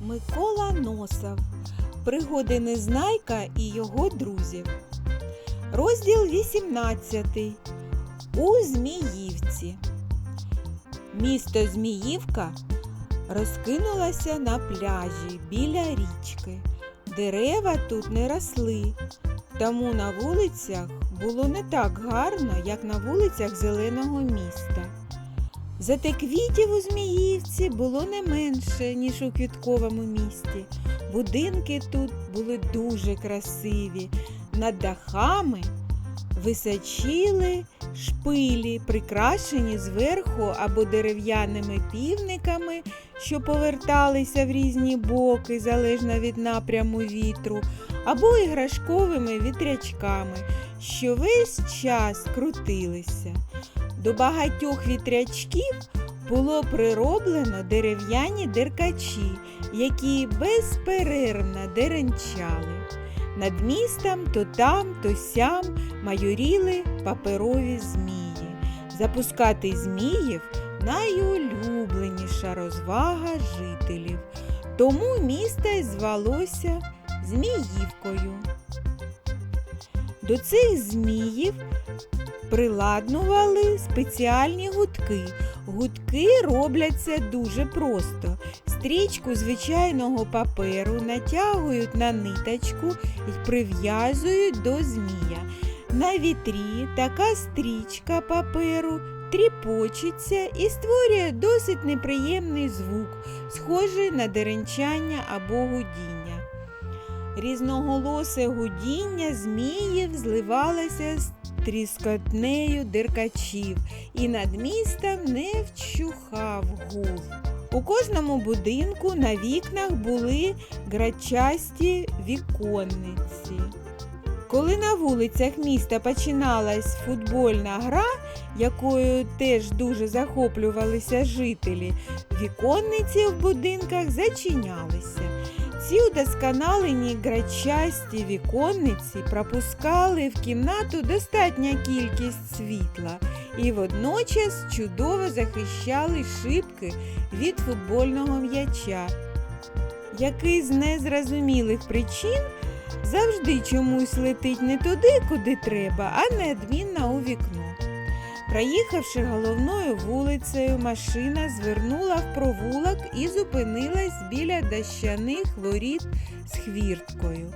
Микола Носов. Пригоди Незнайка і його друзів. Розділ 18. У Зміївці. Місто Зміївка розкинулося на пляжі біля річки. Дерева тут не росли, тому на вулицях було не так гарно, як на вулицях зеленого міста. Зате квітів у Зміївці було не менше, ніж у квітковому місті. Будинки тут були дуже красиві. Над дахами височили шпилі, прикрашені зверху або дерев'яними півниками, що поверталися в різні боки, залежно від напряму вітру, або іграшковими вітрячками, що весь час крутилися. До багатьох вітрячків було прироблено дерев'яні деркачі, які безперервно деренчали. Над містом то там, то сям майоріли паперові змії. Запускати зміїв найулюбленіша розвага жителів. Тому місто й звалося Зміївкою. До цих зміїв приладнували спеціальні гудки. Гудки робляться дуже просто. Стрічку звичайного паперу натягують на ниточку і прив'язують до змія. На вітрі така стрічка паперу тріпочеться і створює досить неприємний звук, схожий на деренчання або гудіння. Різноголосе гудіння зміїв зливалося з тріскотнею деркачів, і над містом не вчухав гул. У кожному будинку на вікнах були грачасті віконниці. Коли на вулицях міста починалась футбольна гра, якою теж дуже захоплювалися жителі, віконниці в будинках зачинялися. Ці удосконалені грачасті віконниці пропускали в кімнату достатня кількість світла і водночас чудово захищали шибки від футбольного м'яча, який з незрозумілих причин завжди чомусь летить не туди, куди треба, а неодмінно у вікно. Проїхавши головною вулицею, машина звернула в провулок і зупинилась біля дощаних воріт з хвірткою.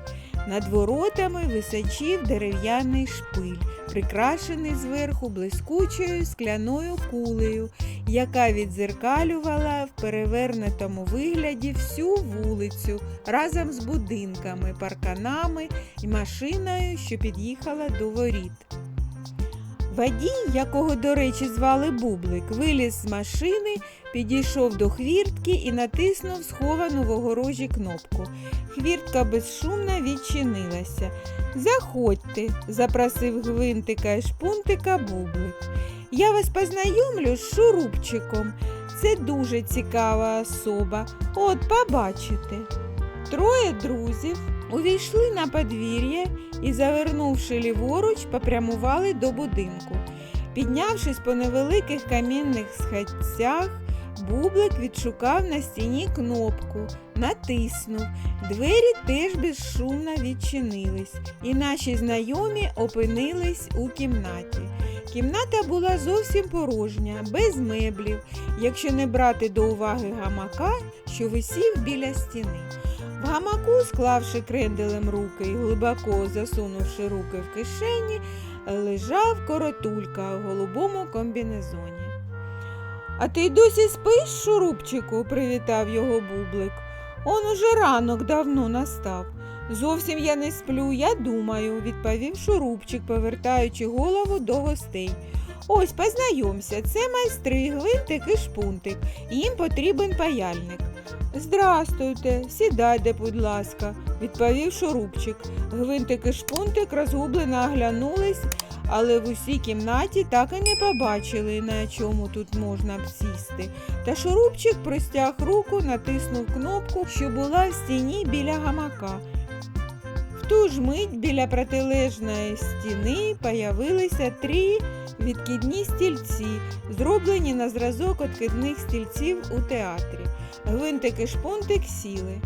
Над воротами височив дерев'яний шпиль, прикрашений зверху блискучою скляною кулею, яка відзеркалювала в перевернутому вигляді всю вулицю разом з будинками, парканами і машиною, що під'їхала до воріт. Водій, якого, до речі, звали Бублик, виліз з машини, підійшов до хвіртки і натиснув сховану в огорожі кнопку. Хвіртка безшумно відчинилася. Заходьте, запросив гвинтика і шпунтика Бублик. Я вас познайомлю з шурупчиком. Це дуже цікава особа. От побачите. Троє друзів увійшли на подвір'я і, завернувши ліворуч, попрямували до будинку. Піднявшись по невеликих камінних східцях, Бублик відшукав на стіні кнопку, натиснув. Двері теж безшумно відчинились, і наші знайомі опинились у кімнаті. Кімната була зовсім порожня, без меблів, якщо не брати до уваги гамака, що висів біля стіни. Гамаку, склавши кренделем руки і глибоко засунувши руки в кишені, лежав коротулька в голубому комбінезоні. А ти й досі спиш, шурупчику? привітав його бублик. Он уже ранок давно настав. Зовсім я не сплю, я думаю, відповів шурупчик, повертаючи голову до гостей. Ось познайомся, це майстри, гвинтик і шпунтик. Їм потрібен паяльник. Здрастуйте, сідайте, будь ласка, відповів шурупчик. Гвинтик і шпунтик розгублено оглянулись, але в усій кімнаті так і не побачили, на чому тут можна сісти. Та шурупчик простяг руку, натиснув кнопку, що була в стіні біля гамака. В ту ж мить біля протилежної стіни появилися три відкидні стільці, зроблені на зразок откидних стільців у театрі. Гвинтики шпунтик сіли.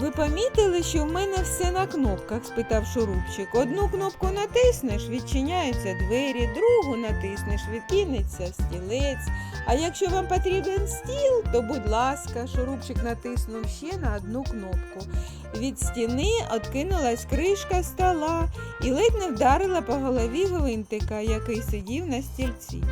Ви помітили, що в мене все на кнопках? спитав шурупчик. Одну кнопку натиснеш, відчиняються двері, другу натиснеш, відкинеться стілець. А якщо вам потрібен стіл, то будь ласка, шурупчик натиснув ще на одну кнопку. Від стіни откинулась кришка стола і ледь не вдарила по голові гвинтика, який сидів на стільці.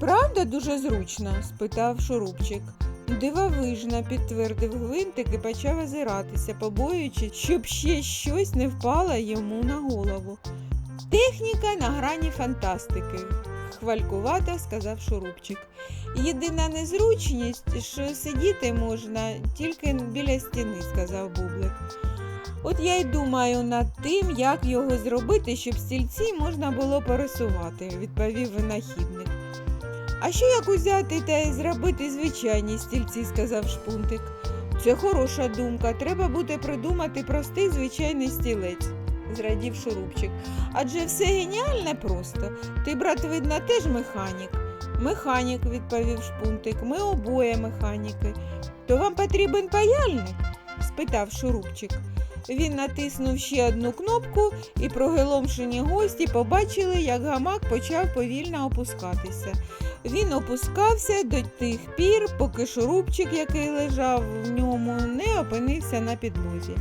Правда, дуже зручно? спитав шурупчик. Дивовижно, підтвердив гвинтик і почав озиратися, побоюючись, щоб ще щось не впало йому на голову. Техніка на грані фантастики, хвалькувато сказав шурупчик. Єдина незручність, що сидіти можна тільки біля стіни, сказав бублик. От я й думаю над тим, як його зробити, щоб стільці можна було пересувати, відповів винахідник. А що як узяти та й зробити звичайні стільці, сказав шпунтик. Це хороша думка. Треба буде придумати простий звичайний стілець, зрадів шурупчик. Адже все геніальне просто. Ти, брат, видно, теж механік. Механік, відповів шпунтик. Ми обоє механіки. То вам потрібен паяльник? спитав шурупчик. Він натиснув ще одну кнопку, і прогеломшені гості побачили, як гамак почав повільно опускатися. Він опускався до тих пір, поки шурупчик, який лежав в ньому, не опинився на підлозі.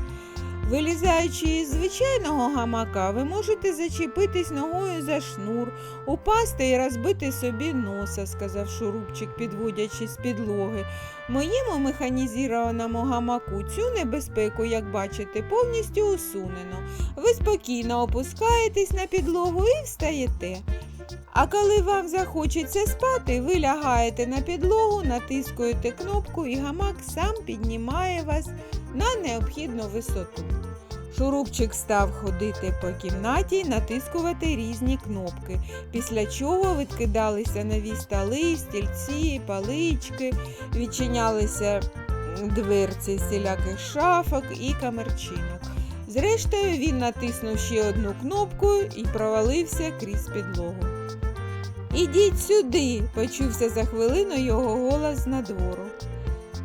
Вилізаючи із звичайного гамака, ви можете зачепитись ногою за шнур, упасти і розбити собі носа, сказав шурупчик, підводячись з підлоги. Моєму механізованому гамаку цю небезпеку, як бачите, повністю усунено. Ви спокійно опускаєтесь на підлогу і встаєте. А коли вам захочеться спати, ви лягаєте на підлогу, натискуєте кнопку і гамак сам піднімає вас на необхідну висоту. Шурупчик став ходити по кімнаті і натискувати різні кнопки, після чого відкидалися нові столи, стільці, палички, відчинялися дверці всіляких шафок і камерчинок. Зрештою, він натиснув ще одну кнопку і провалився крізь підлогу. Ідіть сюди, почувся за хвилину його голос з надвору.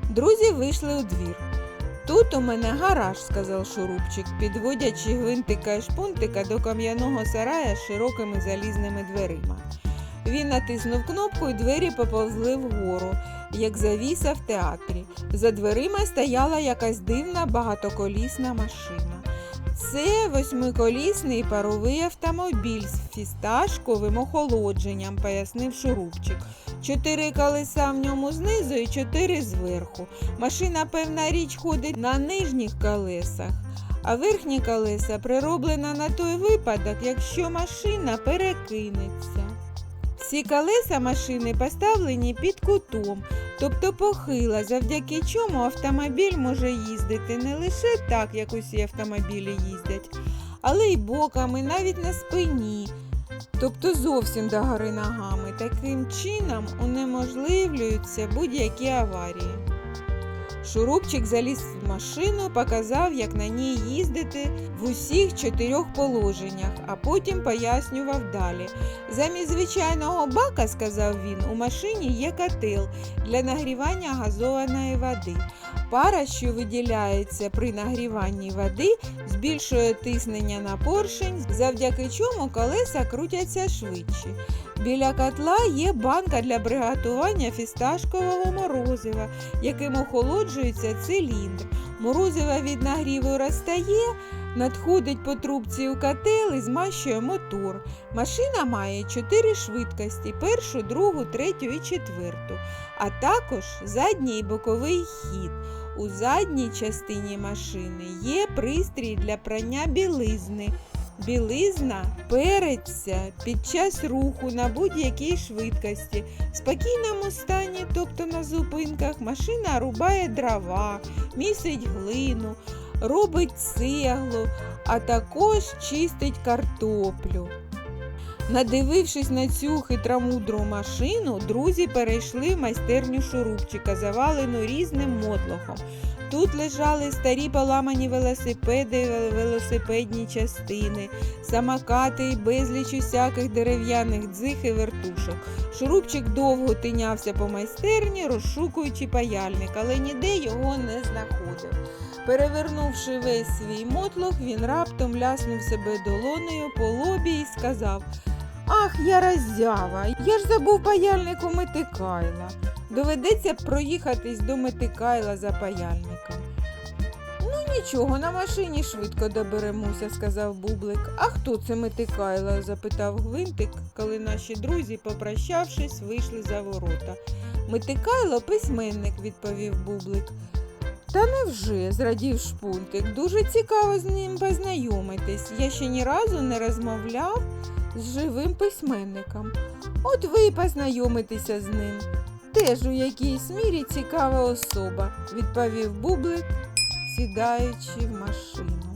Друзі вийшли у двір. Тут у мене гараж, сказав шурупчик, підводячи гвинтика і шпунтика до кам'яного сарая з широкими залізними дверима. Він натиснув кнопку і двері поповзли вгору, як завіса в театрі. За дверима стояла якась дивна багатоколісна машина. Це восьмиколісний паровий автомобіль з фісташковим охолодженням, пояснив шурупчик. Чотири колеса в ньому знизу і чотири зверху. Машина, певна річ, ходить на нижніх колесах, а верхні колеса прироблена на той випадок, якщо машина перекинеться. Всі колеса машини поставлені під кутом, тобто похила, завдяки чому автомобіль може їздити не лише так, як усі автомобілі їздять, але й боками, навіть на спині, тобто зовсім догори ногами. Таким чином унеможливлюються будь-які аварії. Шурупчик заліз в машину, показав, як на ній їздити в усіх чотирьох положеннях, а потім пояснював далі. Замість звичайного бака, сказав він, у машині є котел для нагрівання газованої води. Пара, що виділяється при нагріванні води, збільшує тиснення на поршень, завдяки чому колеса крутяться швидше. Біля котла є банка для приготування фісташкового морозива, яким охолоджується циліндр. Морозиво від нагріву розтає, надходить по трубці у котел і змащує мотор. Машина має чотири швидкості: першу, другу, третю і четверту, а також задній і боковий хід. У задній частині машини є пристрій для прання білизни. Білизна переться під час руху на будь-якій швидкості. В спокійному стані, тобто на зупинках, машина рубає дрова, місить глину, робить цеглу, а також чистить картоплю. Надивившись на цю хитромудру машину, друзі перейшли в майстерню шурупчика, завалену різним мотлохом. Тут лежали старі поламані велосипеди, велосипедні частини, самокати і безліч усяких дерев'яних дзих і вертушок. Шурупчик довго тинявся по майстерні, розшукуючи паяльник, але ніде його не знаходив. Перевернувши весь свій мотлох, він раптом ляснув себе долонею по лобі і сказав Ах, я роззява, я ж забув паяльник у Митикайла. Доведеться проїхатись до Митикайла за паяльником. Ну нічого, на машині швидко доберемося, сказав Бублик. А хто це Митикайло? запитав Гвинтик, коли наші друзі, попрощавшись, вийшли за ворота. Митикайло письменник, відповів Бублик. Та невже, зрадів шпунтик, дуже цікаво з ним познайомитись. Я ще ні разу не розмовляв з живим письменником. От ви познайомитеся з ним. Теж у якійсь мірі цікава особа, відповів Бублик, сідаючи в машину.